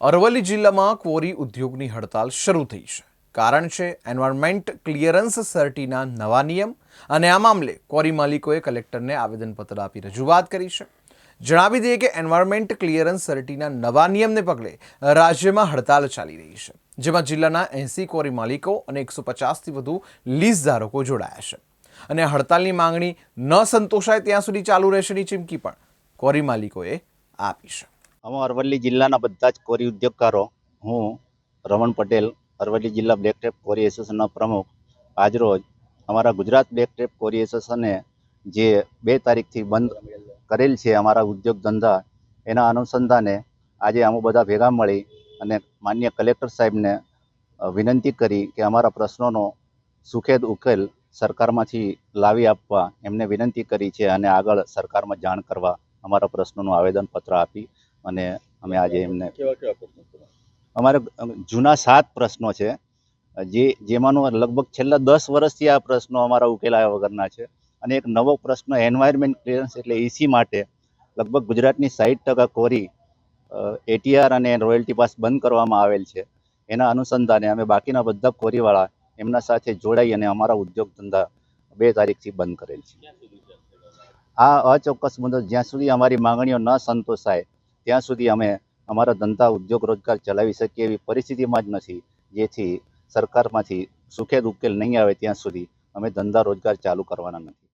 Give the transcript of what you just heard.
અરવલ્લી જિલ્લામાં ક્વોરી ઉદ્યોગની હડતાલ શરૂ થઈ છે. કારણ છે એન્વાયરમેન્ટ ક્લિયરન્સ સર્ટીના નવા નિયમ અને આ મામલે ક્વોરી માલિકોએ કલેક્ટરને આવેદનપત્ર આપી રજૂઆત કરી છે. જણાવી દઈએ કે એન્વાયરમેન્ટ ક્લિયરન્સ સર્ટીના નવા નિયમને પગલે રાજ્યમાં હડતાલ ચાલી રહી છે, જેમાં જિલ્લાના એંસી ક્વોરી માલિકો અને એકસો પચાસથી વધુ લીઝ ધારકો જોડાયા છે. અને હડતાલની માંગણી ન સંતોષાય ત્યાં સુધી ચાલુ રહેશેની ચીમકી પણ ક્વોરી માલિકોએ આપી છે. અમે અરવલ્લી જિલ્લાના બધા જ કોરી ઉદ્યોગકારો, હું, રમણ પટેલ, અરવલ્લી જિલ્લા બ્લેક ટેપ કોરી એસોસિએશનના પ્રમુખ, આજરોજ અમારા ગુજરાત બ્લેક ટેપ કોરી એસોસિએશને જે બે તારીખથી બંધ કરેલ છે અમારા ઉદ્યોગ ધંધા, એના અનુસંધાને આજે અમે બધા ભેગા મળી અને માન્ય કલેક્ટર સાહેબને વિનંતી કરી કે અમારા પ્રશ્નોનો સુખેદ ઉકેલ સરકારમાંથી લાવી આપવા એમને વિનંતી કરી છે અને આગળ સરકારમાં જાણ કરવા અમારા પ્રશ્નોનું આવેદનપત્ર આપી અને અમે આજે એમને અમારે જૂના સાત પ્રશ્નો છે. જે જેમાંનો લગભગ છેલ્લા દસ વર્ષથી આ પ્રશ્નો અમારા ઉકેલાયા વગરના છે. અને એક નવો પ્રશ્ન એન્વાયરમેન્ટ ક્લિયરન્સ એટલે એસી માટે લગભગ ગુજરાતની સાઠ ટકા કોરી એટીઆર અને રોયલ્ટી પાસ બંધ કરવામાં આવેલ છે. એના અનુસંધાને અમે બાકીના બધા કોરીવાળા એમના સાથે જોડાઈ અને અમારા ઉદ્યોગ ધંધા બે તારીખથી બંધ કરેલ છે. આ અચોક્કસ મુદત જ્યાં સુધી અમારી માંગણીઓ ન સંતોષાય ત્યાં સુધી અમે અમારા ધંધા ઉદ્યોગ રોજગાર ચલાવી શકીએ એવી પરિસ્થિતિમાં જ નથી. જેથી સરકારમાંથી સુખેદ ઉકેલ નહીં આવે ત્યાં સુધી અમે ધંધા રોજગાર ચાલુ કરવાના નથી.